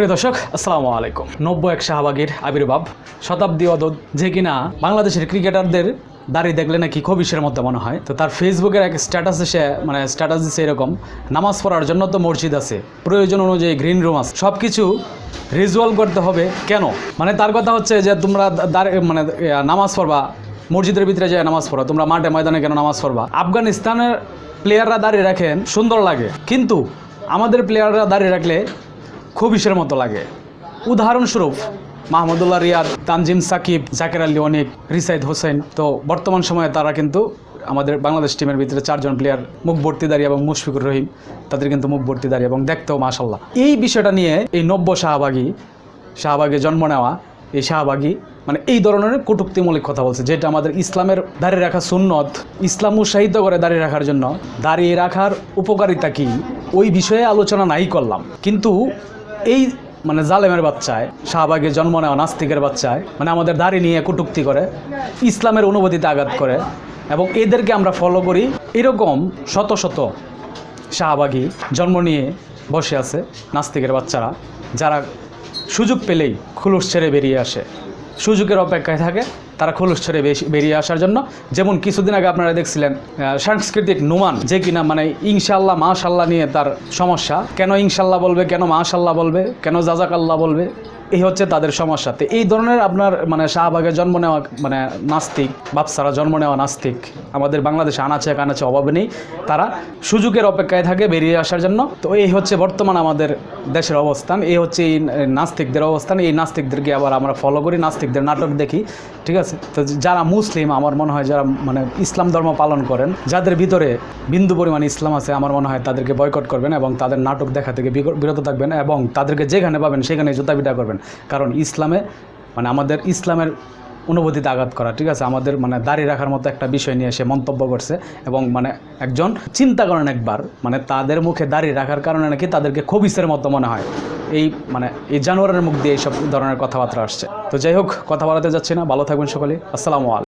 প্রিয় দর্শক, আসসালামু আলাইকুম। নব্য এক শাহবাগের আবির্ভাব, শতাব্দী অদদ, যে কিনা বাংলাদেশের ক্রিকেটারদের দাঁড়িয়ে দেখলে নাকি খুব খবিসের মধ্যে মনে হয়। তো তার ফেসবুকের এক স্ট্যাটাস এসে মানে স্ট্যাটাস দিচ্ছে এরকম, নামাজ পড়ার জন্য তো মসজিদ আছে। প্রয়োজন অনুযায়ী গ্রিন রুম আছে। সব কিছু রিজুয়াল করতে হবে কেন? মানে তার কথা হচ্ছে যে তোমরা মানে নামাজ পড়বা, মসজিদের ভিতরে যায় নামাজ পড়ো, তোমরা মাঠে ময়দানে কেন নামাজ পড়বা? আফগানিস্তানের প্লেয়াররা দাঁড়িয়ে রাখেন সুন্দর লাগে। কিন্তু আমাদের প্লেয়াররা দাঁড়িয়ে রাখলে খবিসের মতো লাগে। উদাহরণস্বরূপ মাহমুদুল্লাহ রিয়াদ, তানজিম সাকিব, জাকের আলী অনিক, রিসাইদ হোসেন। তো বর্তমান সময়ে তারা কিন্তু আমাদের বাংলাদেশ টিমের ভিতরে চারজন প্লেয়ার মুখ ভর্তি দাঁড়িয়ে এবং মুশফিকুর রহিম, তাদের কিন্তু মুখ ভর্তি দাঁড়িয়ে এবং দেখতেও মাশাল্লাহ এই বিষয়টা নিয়ে এই নব্য শাহবাগী, শাহবাগে জন্ম নেওয়া এই শাহবাগী মানে এই ধরনের কটুক্তিমূলক কথা বলছে, যেটা আমাদের ইসলামের দাঁড়িয়ে রাখা সুন্নত, ইসলাম উৎসাহিত করে দাঁড়িয়ে রাখার জন্য দাঁড়িয়ে রাখার উপকারিতা কি? ওই বিষয়ে আলোচনা নাই করলাম। কিন্তু এই মানে জালেমের বাচ্চায়, শাহবাগে জন্ম নেওয়া নাস্তিকের বাচ্চায় মানে আমাদের দাড়ি নিয়ে কটুক্তি করে, ইসলামের অনুভূতিতে আঘাত করে, এবং এদেরকে আমরা ফলো করি, এরকম শত শত শাহবাগী জন্ম নিয়ে বসে আছে নাস্তিকের বাচ্চারা, যারা সুযোগ পেলেই খুলুস ছেড়ে বেরিয়ে আসে। সুযোগের অপেক্ষায় থাকে। তারা খোলস ছেড়ে বেশি- বেরিয়ে আসার জন্য। যেমন কিছুদিন আগে আপনারা দেখছিলেন সাংস্কৃতিক নুমান, যে কিনা মানে ইনশাল্লাহ মাশাল্লাহ নিয়ে তার সমস্যা। কেন ইনশাল্লাহ বলবে, কেন মাশাল্লাহ বলবে, কেন জাজাকাল্লাহ বলবে? এই হচ্ছে তাদের সমস্যা। তো এই ধরনের আপনার মানে শাহবাগে জন্ম নেওয়া মানে নাস্তিক, বাপসারা জন্ম নেওয়া নাস্তিক, আমাদের বাংলাদেশে আনাচে কানাচে অভাবে নেই। তারা সুযোগের অপেক্ষায় থাকে বেরিয়ে আসার জন্য। তো এই হচ্ছে বর্তমান আমাদের দেশের অবস্থান। এই হচ্ছে এই নাস্তিকদের অবস্থান। এই নাস্তিকদেরকে আবার আমরা ফলো করি, নাস্তিকদের নাটক দেখি, ঠিক আছে? তো যারা মুসলিম, আমার মনে হয় যারা মানে ইসলাম ধর্ম পালন করেন, যাদের ভিতরে বিন্দু পরিমাণ ইসলাম আছে, আমার মনে হয় তাদেরকে বয়কট করবেন এবং তাদের নাটক দেখা থেকে বিরত থাকবেন এবং তাদেরকে যেখানে পাবেন সেখানে জুতা পিটা করবেন। কারণ ইসলামে মানে আমাদের ইসলামের অনুভূতিতে আঘাত করা, ঠিক আছে? আমাদের মানে দাঁড়িয়ে রাখার মতো একটা বিষয় নিয়ে সে মন্তব্য করছে এবং মানে একজন চিন্তা করেন একবার মানে তাদের মুখে দাঁড়িয়ে রাখার কারণে নাকি তাদেরকে খবিসের মতো মনে হয়। এই মানে এই জানোয়ারের মুখ দিয়ে এইসব ধরনের কথাবার্তা আসছে। তো যাই হোক, কথা বলাতে যাচ্ছি না। ভালো থাকবেন সকলে আসসালামু আলাইকুম।